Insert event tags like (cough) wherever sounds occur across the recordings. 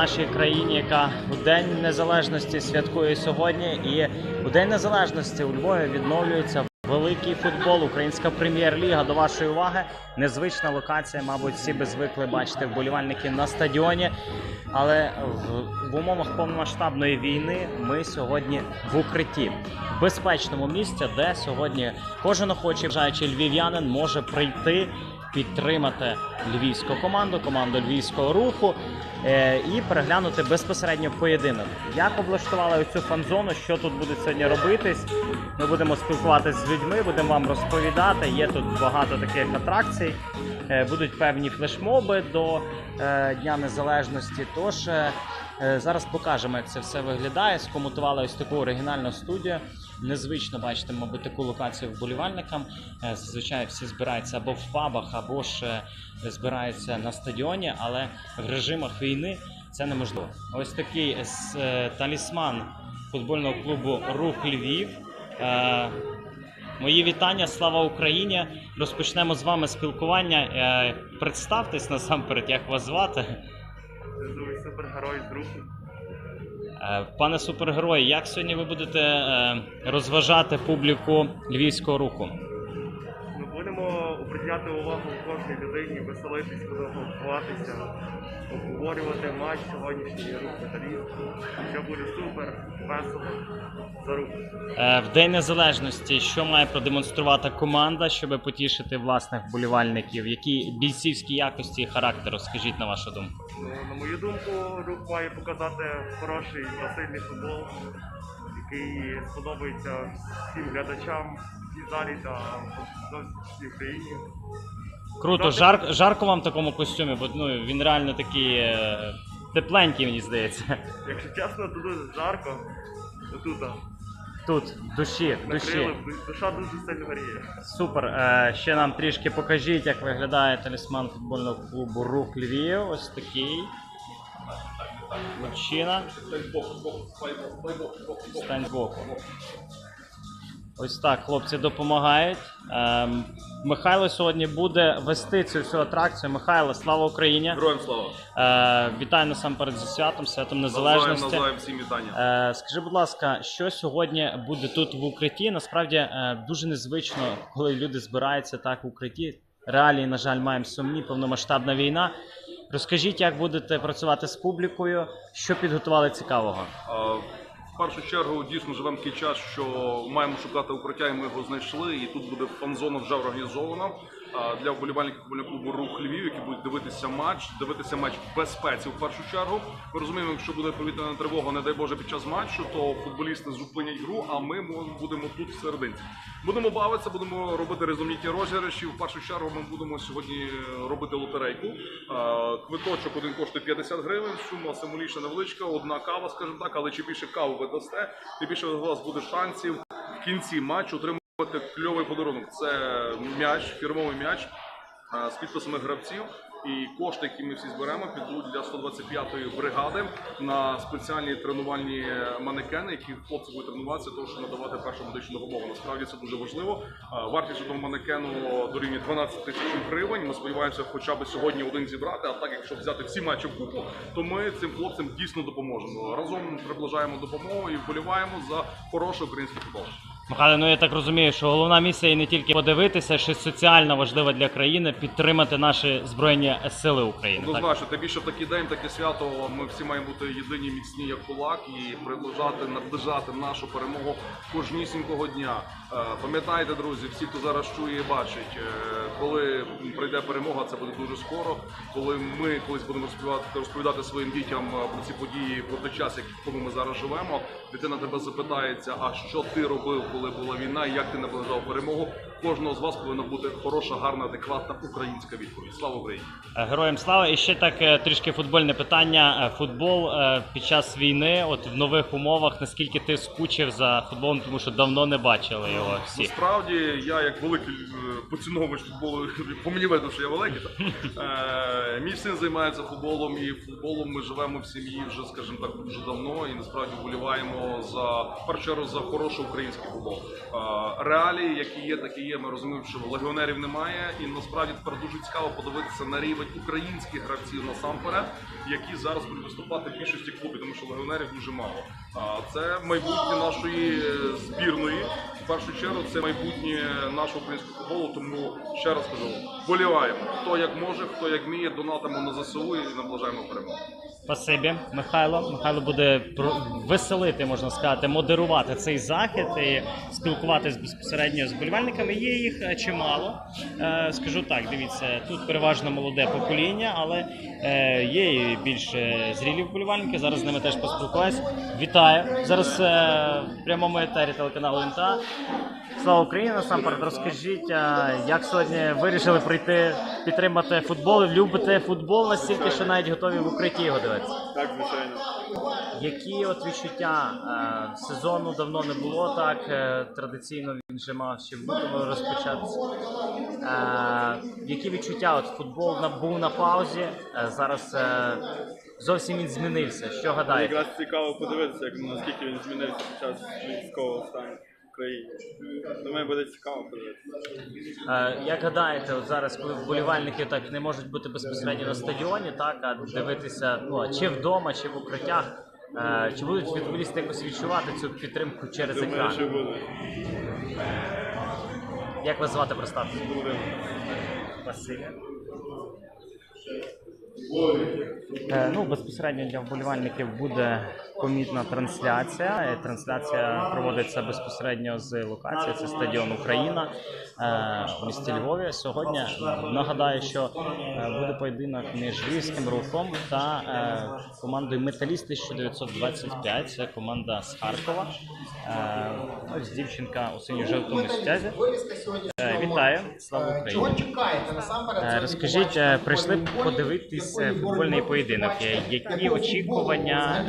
нашій країні, яка у День Незалежності святкує сьогодні. І у День Незалежності у Львові відновлюється великий футбол, українська прем'єр-ліга. До вашої уваги. Незвична локація, мабуть, всі би звикли бачити вболівальників на стадіоні. Але в, в умовах повномасштабної війни ми сьогодні в укритті, в безпечному місці, де сьогодні кожен охочий бажаючий львів'янин може прийти підтримати львівську команду, команду львівського руху е, і переглянути безпосередньо поєдинок. Як облаштували цю фан-зону, що тут буде сьогодні робитись? Ми будемо спілкуватися з людьми, будемо вам розповідати. Є тут багато таких атракцій. Е, Будуть певні флешмоби до е, Дня Незалежності. Тож зараз покажемо, як це все виглядає. Скомутували ось таку оригінальну студію. Незвично бачити, мабуть, таку локацію вболівальникам. Е, Зазвичай всі збираються або в пабах, або ж е, збираються на стадіоні, але в режимах війни це неможливо. Ось такий е, талісман футбольного клубу Рух Львів. Мої вітання, слава Україні! Розпочнемо з вами спілкування. Представтесь насамперед, як вас звати. Супергерой з руху. Е, Пане супергерой, як сьогодні ви будете е, розважати публіку львівського руху? Приділяти увагу кожній людині, веселитись, фотографуватися, обговорювати матч сьогоднішній рух металіст. Все буде супер, весело, за рух. Е, В День Незалежності, що має продемонструвати команда, щоб потішити власних вболівальників? Які бійцівські якості і характер, розкажіть на вашу думку? Ну, на мою думку, рух має показати хороший сильний футбол, який сподобається всім глядачам цій залі та всій Україні. Круто, жар, жарко вам в такому костюмі, бо ну, він реально такий е, тепленький, мені здається. Якщо чесно, то дуже жарко. Тут Тут, в душі, в душі. накрили, душа дуже сильно горіє. Супер. Е, ще нам трішки покажіть, як виглядає талісман футбольного клубу Рух Львів. Ось такий. Мужчина. Стань збоку. Ось так хлопці допомагають. Ем, Михайло сьогодні буде вести цю всю атракцію. Михайло, слава Україні! Героям слава! Е, вітаю насамперед зі святом, святом незалежності. Навзаєм, навзаєм всім вітання. Е, скажи, будь ласка, що сьогодні буде тут в укритті? Насправді е, дуже незвично, коли люди збираються так в укритті. Реалії, на жаль, маємо сумні, повномасштабна війна. Розкажіть, як будете працювати з публікою, що підготували цікавого? А, В першу чергу дійсно живемо такий час, що маємо шукати укриття, і ми його знайшли. І тут буде фан-зона вже організована для вболівальників клубу Рух Львів, які будуть дивитися матч, дивитися матч в безпеці в першу чергу. Ми розуміємо, якщо буде повітряна тривога, не дай Боже, під час матчу, то футболісти зупинять гру, а ми будемо тут всерединці. Будемо бавитися, будемо робити різноманітні розіграші. В першу чергу ми будемо сьогодні робити лотерейку. Квиточок один коштує 50 гривень, сума символічна невеличка, одна кава, скажімо так, але чим більше кави ви дасте, тим більше у вас буде шансів в кінці матчу отримати кльовий подарунок. Це м'яч, фірмовий м'яч з підписами гравців. І кошти, які ми всі зберемо, підуть для 125-ї бригади на спеціальні тренувальні манекени, які хлопці будуть тренуватися, тому що надавати першу медичну допомогу. Насправді це дуже важливо. Вартість одного манекену дорівнює 12 тисяч гривень. Ми сподіваємося, хоча б сьогодні один зібрати. А так, якщо взяти всі матчі в купу, то ми цим хлопцям дійсно допоможемо. Разом приближаємо допомогу і вболіваємо за хороший український футбол. Михайло, ну я так розумію, що головна місія не тільки подивитися, що соціально важливо для країни підтримати наші збройні сили України. Ну Однозначно, тим більше в такий день, таке свято. Ми всі маємо бути єдині, міцні як кулак і приближати, наближати нашу перемогу кожнісінького дня. Е, Пам'ятайте, друзі, всі, хто зараз чує і бачить, е, коли прийде перемога, це буде дуже скоро. Коли ми колись будемо розповідати, розповідати своїм дітям е, про ці події, про той час, в якому ми зараз живемо. Дитина тебе запитається, а що ти робив, коли була війна, як ти наближав перемогу. Кожного з вас повинна бути хороша, гарна, адекватна українська відповідь. Слава Україні! Е, Героям слава. І ще так е, трішки футбольне питання. Е, Футбол під час війни, от в нових умовах, наскільки ти скучив за футболом, тому що давно не бачили його всі. Насправді, я як великий поціновувач футболу, (laughs) по мені видно, що я великий. так. (laughs) Е, мій син займається футболом, і футболом ми живемо в сім'ї вже, скажімо так, дуже давно. І насправді вболіваємо за першу чергу за хороший український футбол. Е, реалії, які є, такі є. Ми розуміємо, що легіонерів немає, і насправді тепер дуже цікаво подивитися на рівень українських гравців насамперед, які зараз будуть виступати в більшості клубів, тому що легіонерів дуже мало. А це майбутнє нашої е, збірної. В першу чергу це майбутнє нашого українського футболу. Тому ще раз кажу, боліваємо. Хто як може, хто як вміє, донатимо на ЗСУ і наближаємо перемогу. Спасибі, Михайло. Михайло буде веселити, можна сказати, модерувати цей захід і спілкуватись безпосередньо з болівальниками. Є їх е, чимало. Е, Скажу так, дивіться, тут переважно молоде покоління, але е, є і більш зрілі вболівальники. Зараз з ними теж поспілкуюсь. Вітаю. Зараз в прямому етері телеканалу ІНТА. Слава Україні! Насамперед розкажіть, як сьогодні вирішили прийти підтримати футбол? Любите футбол настільки, що навіть готові в укритті його дивитися? Так, звичайно. Які от відчуття е, сезону давно не було так. е, традиційно він вже мав ще в розпочатися. Е, які відчуття? От футбол був на паузі. зараз зовсім він змінився. Що гадаєте? Якраз цікаво подивитися, наскільки він змінився під час військового стану Україні. Думаю, буде цікаво подивитися. Е, Як гадаєте, от зараз, коли вболівальники так не можуть бути безпосередньо на стадіоні, так а дивитися ну чи вдома, чи в укриттях, е, чи будуть футболісти якось відчувати цю підтримку через Думаю, екран? що буде. Як вас звати представте? Буде. Е, Ну, безпосередньо для вболівальників буде помітна трансляція. Трансляція проводиться безпосередньо з локації. Це стадіон Україна е, в місті Львові. Сьогодні нагадаю, що е, буде поєдинок між львівським рухом та е, командою Металіст 1925. Це команда з Харкова. Ось дівчинка у синьо-жовтому стязі. Е, Вітаю, слава Україні! Чого чекаєте насамперед? Розкажіть, прийшли подивитись футбольний поєдинок. Які очікування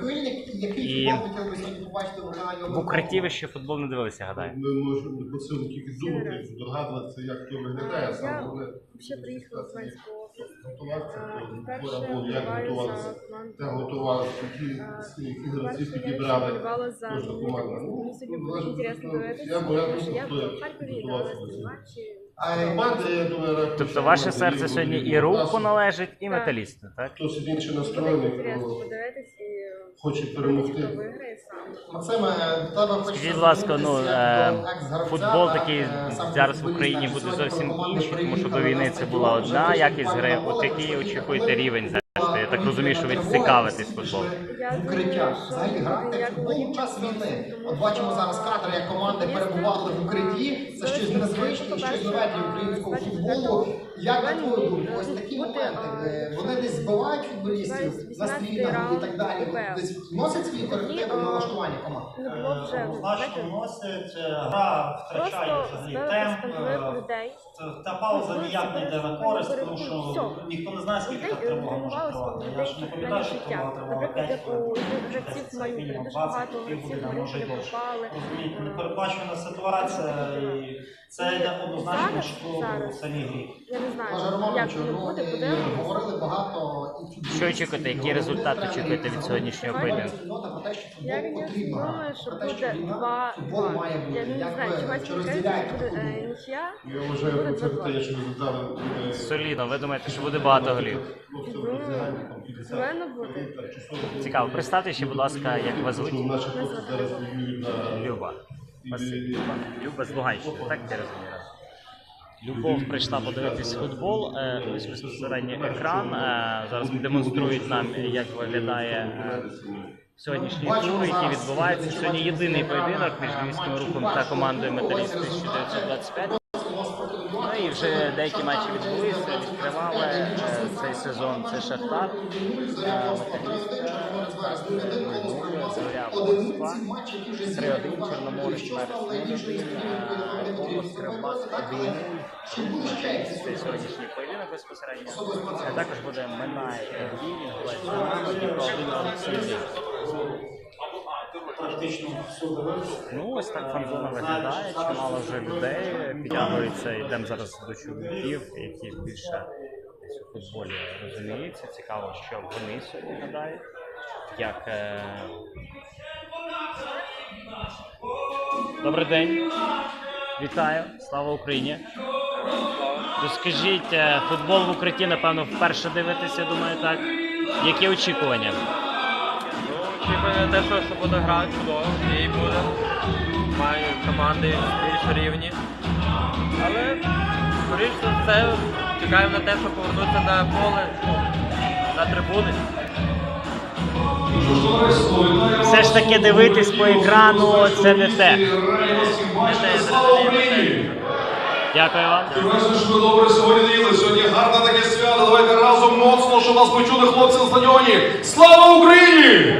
прихильник, який і футбол хотіли би сьогодні побачити в виконанні в укритті ви ще футбол не дивилися, гадаю. Ми можемо по цьому тільки думати, догадуватися, як то виглядає, а сам Я головне Ще приїхала з Ленського офісу. готуватися, Е, то Перше як вболіваю готувалися, команду. готувалися, які, які гравці Перше я підібрали. вболівала за Кожна команда. Металіст. Мені сьогодні Ну, інтересно від дивитися. я тому що Я хто в як Харкові готувався грала до цього. матчі. А, я думаю, Тобто ваше серце сьогодні і руху належить, і металісту, так? Хтось інше Буде настроєний, інтересно хто подивитись і хоче перемогти. Максиме, тебе хочеться Скажіть, будь ласка, ну звернутися е, як до екс-гравця, футбол такий е, сам зараз в футболіст, Україні буде сьогодні зовсім команди інший, тому що до війни це була одна якість гри. От який очікуєте рівень зрештою? Я так розумію, що ви цікавитесь футболом. В Укриття. Взагалі грати в футбол в час війни. От бачимо зараз кадри, як команди перебували в укритті. Це щось незвичне, щось нове українського футболу. Як на твою думку, ось такі моменти, вони десь збивають футболістів, на гру і так далі. Десь вносять свої корективи в налаштування команд. знаєте, е, гра втрачає взагалі темп. е. Та- пауза ніяк не йде на користь, тому що ніхто не знає, скільки Людей та тривога може тривати. Я ж не пам'ятаю, що життя. тривога 5 як у гравців Маріуполя мінімум 20 багато гравців півгодини, може й довше. Розумієте, непередбачена ситуація, і це йде однозначно на Зараз- школу зараз. в самій грі. Я не знаю, Каже як Романовичу, воно буде, і говорили багато і футболістів, Що очікуєте? Який і результат очікуєте від сьогоднішнього поєдинку? спільнота про те, що Я футбол потрібно думаю, грати, що про те, буде війна, 2 футбол має бути. Я не Як знаю, ви- чи чи вас розділяєте буде таку думку? е, нічия. Я вважаю, Буде про це 2-2. питання, що результати е, Солідно, ви думаєте, що буде багато голів? хлопців роздягальні, там, 50, Повинно бути. так, чи 40. Цікаво, представте ще, будь ласка, як вас звуть? Наші хлопці зараз воюють на Люба. Люба з Луганщини, так я розумію? Любов прийшла подивитись футбол. Е, Ось безпосередньо екран. Е, Зараз демонструють нам, як виглядає сьогоднішній тур, який відбувається. Сьогодні єдиний поєдинок між львівським рухом та командою Металіст 1925. Ну і вже деякі матчі відбулися, відкривали е, цей сезон. Це Шахтар, Металіст, Зоря Москва, 3-1, Чорноморець, Мерс 0-1, е, Кривбас 1-0. Це сьогоднішній поєдинок безпосередньо. А також буде Минай Рівень, Голець Динамо, Дніпро 1 Олексій. Практично. Ну, ось так фанзона виглядає, чимало вже людей підтягується. Йдемо зараз до чоловіків, які більше у футболі розуміються. Цікаво, що вони сьогодні гадають. Як... Е... Добрий день. Вітаю, слава Україні. Розкажіть, е, футбол в укритті, напевно, вперше дивитися, думаю, так. Які очікування? Ну, очікую те, що, буде гра чудово, і буде. Маю команди більш рівні. Але, скоріш за все, чекаємо на те, що повернуться на поле, ну, на трибуни. Все ж таки дивитись по екрану це не те. Дякую вам. Сподіваюся, що ви добре сьогодні. Сьогодні гарне таке свято. Давайте разом моцно, щоб нас почули хлопці на стадіоні. Слава Україні!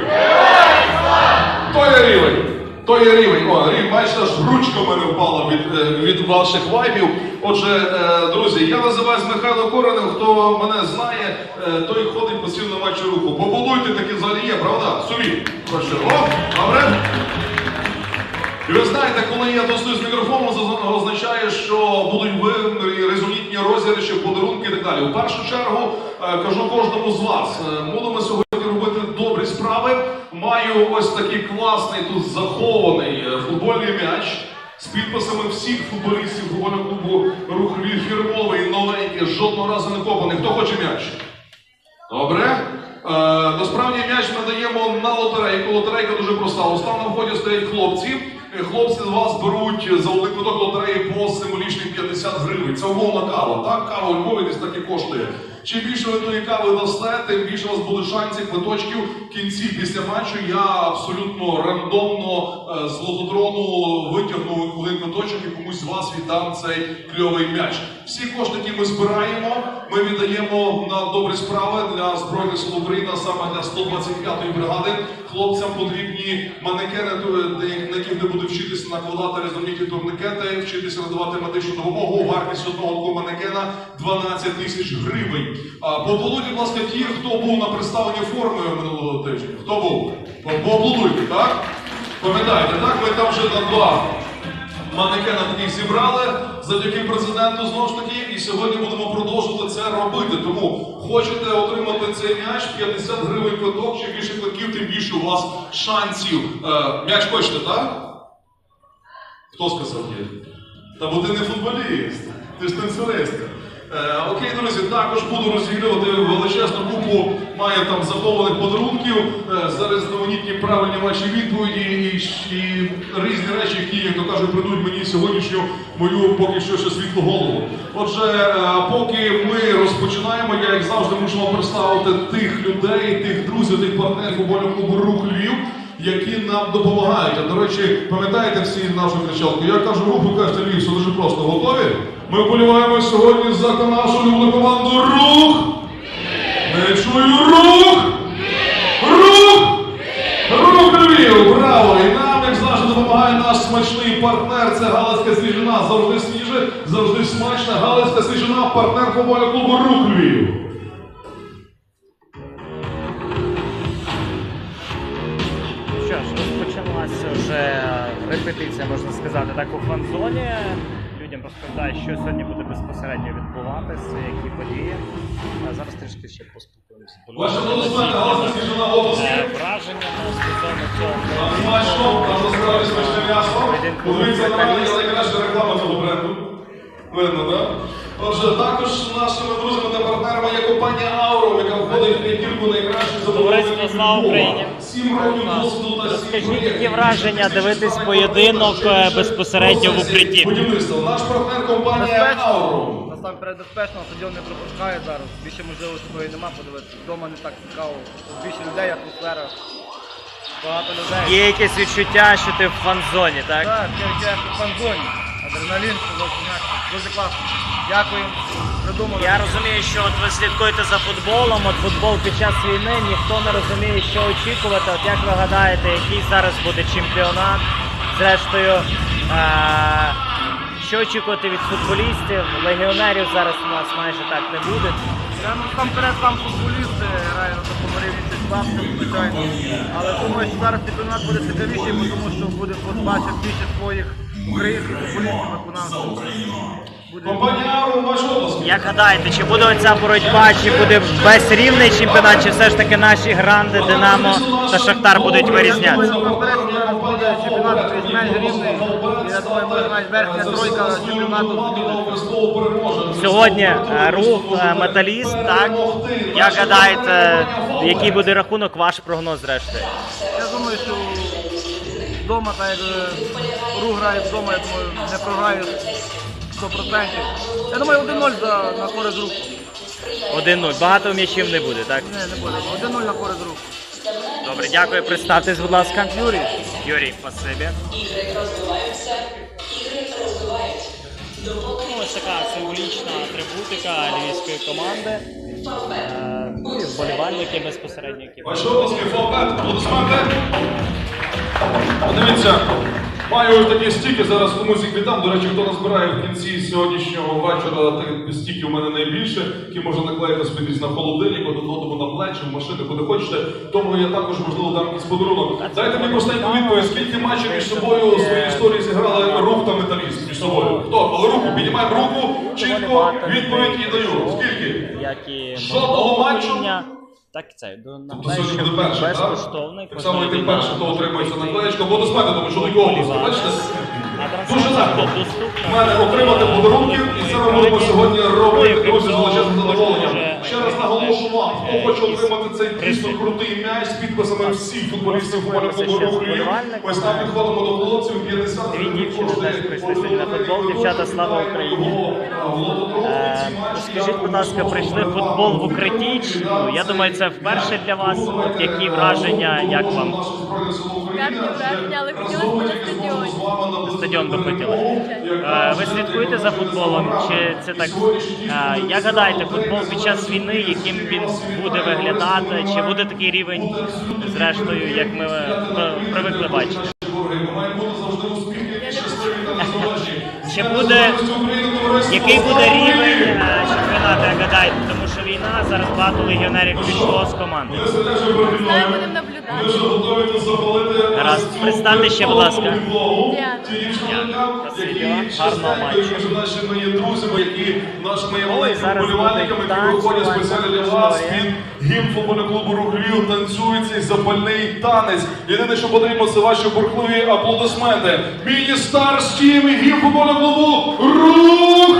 То є рівень. То є рівень. О, рівень, бачите, аж ручка мене впала від, е, від ваших вайбів. Отже, е, друзі, я називаюсь Михайло Коренев. Хто мене знає, е, той ходить постійно на матчі руху. Побудуйте такі взагалі є, правда? Суві. О, добре. І ви знаєте, коли я достаю з мікрофону, це означає, що будуть ви- різноманітні розіграші, подарунки і так далі. У першу чергу кажу кожному з вас, будемо сьогодні робити добрі справи. Маю ось такий класний тут захований е, футбольний м'яч з підписами всіх футболістів футбольного клубу Рух фірмовий, новенький, жодного разу не копаний. Хто хоче м'яч? Добре. Е, насправді м'яч ми даємо на лотерейку. Лотерейка дуже проста. У стану вході стоять хлопці. Е, Хлопці з вас беруть за один квиток лотереї по символічних 50 гривень. Це умовна кава. Так, кава у Львові десь так і коштує. Чим більше ви тої кави дасте, тим більше у вас буде шансів квиточків в кінці після матчу. Я абсолютно рандомно е, з лототрону витягну один квиточок і комусь з вас віддам цей кльовий м'яч. Всі кошти, які ми збираємо, ми віддаємо на добрі справи для Збройних сил України, саме для 125-ї бригади. Хлопцям потрібні манекени, на яких не буде вчитися накладати різноманітні турникети, вчитися надавати медичну допомогу. Вартість одного такого манекена 12 тисяч гривень. Поаплодуйте, будь ласка, ті, хто був на представленні форми минулого тижня. Хто був? По- Поаплодуйте, так? Пам'ятаєте, так? Ми там вже на два манекена таких зібрали завдяки президенту знову ж таки, і сьогодні будемо продовжувати це робити. Тому хочете отримати цей м'яч, 50 гривень квиток, чим більше квитків, тим більше у вас шансів. Е, м'яч хочете, так? Хто сказав є? Та бо ти не футболіст, ти ж танцюристка. Е, окей, друзі, також буду розігрувати величезну купу, має там захованих подарунків е, за різноманітні правильні ваші відповіді і, і різні речі, які, як то кажуть, придуть мені сьогоднішню мою поки що ще світлу голову. Отже, е, поки ми розпочинаємо, я як завжди мушу вам представити тих людей, тих друзів, тих партнерів футбольного клубу Рух Львів які нам допомагають. А до речі, пам'ятаєте всі нашу кричалку? Я кажу рух, ви кажете Львів, все дуже просто. Готові? Ми вболіваємо сьогодні за нашу улюблену команду Рух! Не чую рух! Рух! Рух Львів! Браво! І нам, як завжди, допомагає наш смачний партнер. Це Галицька свіжина. Завжди свіже, завжди смачна. Галицька свіжина, партнер футбольного клубу Рух Львів. Вже репетиція, можна сказати, так у фан-зоні. Людям розповідають, що сьогодні буде безпосередньо відбуватися, які події. А зараз трішки ще поспілкуємося. Ваші аплодисменти, Галицька свіжина, обласки. Е, Враження ну, стосовно цього. Подивіться на мене, металіст. найкраща реклама цього бренду. Видно, так? Отже, також нашими друзями та партнерами є компанія Аурум, яка входить в п'ятірку найкращих слава Україні. Сім років досвіду та сім Розкажіть, які враження дивитись поєдинок е, безпосередньо в укритті? Будівництво. Наш партнер компанія Аурум. Насамперед безпечно, стадіон не пропускає зараз. Більше можливості такої нема подивитися. Вдома не так цікаво. Більше людей, атмосфера. Багато людей. Є якесь відчуття, що ти в фан-зоні, так? Так, я у фан-зоні. Адреналін, це. Дуже класно. Дякуємо. Придумали. Я розумію, що от ви слідкуєте за футболом, от футбол під час війни, ніхто не розуміє, що очікувати. От як ви гадаєте, який зараз буде чемпіонат? Зрештою, е- що очікувати від футболістів? Легіонерів зараз у нас майже так не буде. Я насамперед сам футболіст е, граю на такому рівні це слабше, звичайно. Але думаю, що зараз чемпіонат буде цікавіший, тому що буде побачити більше своїх українських футболістів, як у нас. Як гадаєте, чи буде оця боротьба, чи буде весь рівний чемпіонат, чи все ж таки наші гранди, Динамо та Шахтар будуть вирізнятися? Чемпіонат візьме рівний. Я думаю, верхня тройка чемпіонату Сьогодні е, рух е, металіст, так? Як гадаєте, який буде рахунок, ваш прогноз зрештою? Я думаю, що вдома, так як е, рух грає вдома, я думаю, не програє 100%. Я думаю, 1-0 за, на користь руху. 1-0. Багато м'ячів не буде, так? Не, не буде. 1-0 на користь руху. Добре, дякую. Представтесь, будь ласка. Юрій. Юрій, спасибі. Ну, ось така символічна атрибутика львівської команди. Е, Ну і вболівальники безпосередньо, які Ваші обласки, фолбет, аплодисменти. Подивіться, маю ось такі стіки, зараз комусь їх віддам. До речі, хто назбирає в кінці сьогоднішнього вечора, стіки у мене найбільше, які можна наклеїти собі десь на холодильник, один одному на плечі, в машини, куди хочете. Тому я також, можливо, дам якийсь подарунок. Дайте мені простеньку відповідь, скільки матчів між собою у своїй історії зіграли рух та металіст між собою. Хто? Коли руку, піднімаємо руку, чітко, відповідь і даю. Скільки? Жодного матчу? Так це. До Тобто перший, так? безкоштовний. Так само, як кожна перший, хто отримується наклеєчку, або досмати, тому що до області. Бачите? Дуже легко. Мене отримати подарунки, і це ми будемо сьогодні робити, друзі, з величезним задоволенням. Ще раз наголошу вам, хто хоче отримати цей дійсно крутий м'яч з підписами всіх футболістів футбольного клубу Ось там підходимо до хлопців, 50 Дві дівчини теж прийшли сьогодні на футбол. Дівчата, слава Україні. Е, Скажіть, будь ласка, прийшли в футбол в укритті? Ну, я думаю, це вперше для вас. От які враження, як вам? Але хотілося на стадіоні. Стадіон би хотіли. Е, Ви слідкуєте за футболом? Чи це так? е, Як гадаєте, футбол під час війни, яким він буде виглядати? Чи буде такий рівень, зрештою, як ми при- привикли бачити? Чи буде який буде рівень чемпіонату, як гадаєте? Зараз багато легіонерів пішло з команди. Знаю, будемо наблюдати. Гаразд, представте ще, будь ласка. Гарного матчу. Між нашими є друзями, які нашими є маленькими зараз вболівальниками, буде які виходять танцювальна спеціально для вас історія. гімн футбольного клубу «Рух Львів» танцює цей запальний танець. Єдине, що потрібно, це ваші бурхливі аплодисменти. Міні-стар Тім і гімн футбольного клубу! Рух!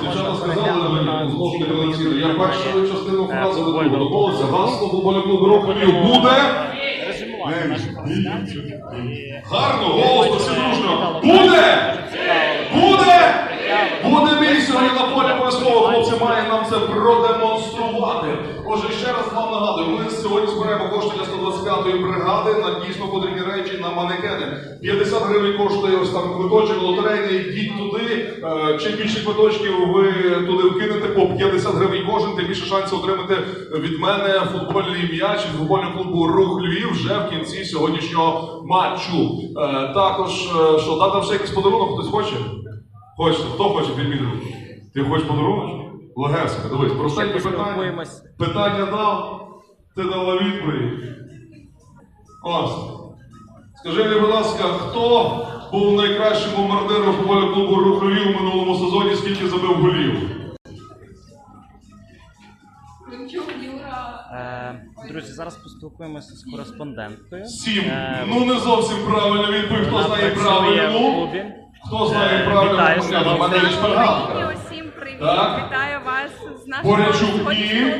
Сказали мені, знову я бачу першу частину фразу, фрази не клубу. Гасло футбольного клубу буде. Гарно, голосно, всі дружно. Буде! Буде! Бій сьогодні на полі обов'язково, хлопці має нам це продемонструвати. Отже, ще раз вам нагадую, ми сьогодні збираємо кошти для 125-ї бригади на дійсно потрібні речі на манекени. 50 гривень коштує ось там квиточок лотерейний, йдіть туди. Е, Чим більше квиточків ви туди вкинете по 50 гривень кожен, тим більше шансів отримати від мене футбольний м'яч від футбольного клубу Рух Львів вже в кінці сьогоднішнього матчу. Е, Також, е, що дати вже якийсь подарунок, хтось хоче? Хочете, хто хоче підміть руку? Ти хочеш подарунок? Легесенько, дивись, простеньке питання. Питання дав, ти дала відповідь. Ось. Скажи мені, будь ласка, хто був найкращим бомбардиром футбольного клубу Рух Львів у минулому сезоні, скільки забив голів? Е, друзі, зараз поспілкуємося з кореспонденткою. Сім. Е, Ну не зовсім правильна відповідь. Хто вона знає працює в правильну? клубі. Хто знає Е, правильну? вітаю, Ну, слава в мене є Україні. шпаргалка. Так. Вітаю вас з нашого Борячук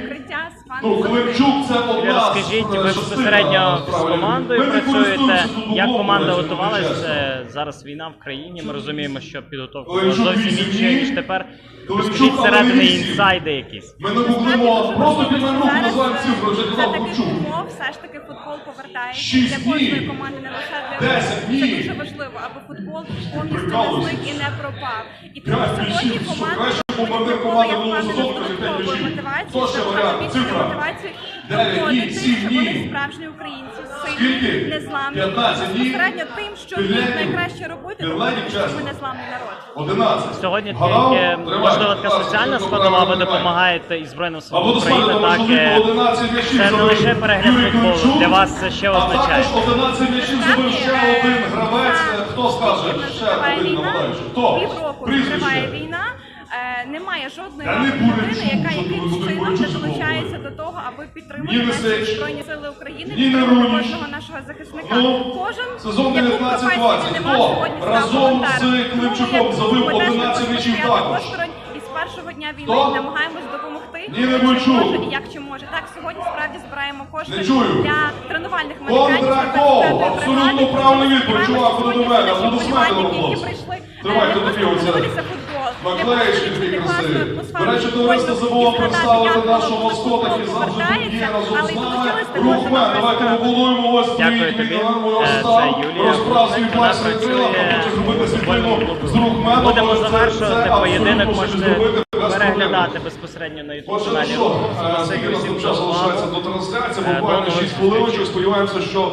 укриття з Ну, Климчук це одна з Розкажіть, ви безпосередньо з командою Ми не працюєте. користуємося футболом, Як команда до речі, готувалась? чесно. Е, Зараз війна в країні. Ми розуміємо, що підготовка була Климчук зовсім вісім інша, днів. ніж тепер. Климчук, Розкажіть середини вісім. інсайди якісь. Ми не гуглимо, просто під мене руку називаємо цифру, вже казав за Климчук. умов все ж таки футбол повертається Шість для кожної днів. команди, не лише для Десять Це днів. дуже важливо, аби футбол повністю не зник і не пропав. І тому П'ять сьогодні ключів, команда бомбардир команди я минулого впевнена, сезону, з каже, п'ять додатковою Хто ще варіант? Цифра. мотивацією Дев'ять днів, доводити, вони днів. справжні українці, Скільки? сильні, незламні. 15 днів? Безпосередньо тим, що вміють найкраще робити, тому що ми незламний народ. 11. Сьогодні тільки можливо така соціальна складова, ви допомагаєте і Збройним А силам України, так е, 11 м'ячів це не лише перегляд футболу, для вас це ще А означає. також 11 м'ячів забив ще один гравець. Хто скаже? Ще один війна, нападаючий. Хто? півроку триває Прізвище. війна. Е, Немає жодної не людини, яка що якимсь чином не долучається до того, аби підтримати наші збройні сили України, підтримати кожного нашого захисника. Ну, Кожен яку 19-20. професію нема Хто? сьогодні став волонтером. з Климчуком забив 11 будемо також. осторонь І з першого дня війни намагаємось допомогти. Не і як чи може. Так, сьогодні справді збираємо кошти для тренувальних манекенів. Абсолютно правильна відповідь, чувак, ходи до мене, аплодисменти Тримайте до півця. Такі просто красиві. До речі, товариство забуло представити нашого маскота, який завжди є разом з нами. Рухмен, давайте побудуємо ось Воростав, це Юлія розправ свій плащ крила, працює хоче зробити світлину з. Рухменом. Будемо це- завершувати поєдинок. Можете переглядати безпосередньо на youtube Отже, ну що, е, скільки нас тут увагу. залишається до трансляції, Е, буквально нових 6 хвилиночок. Сподіваємося, що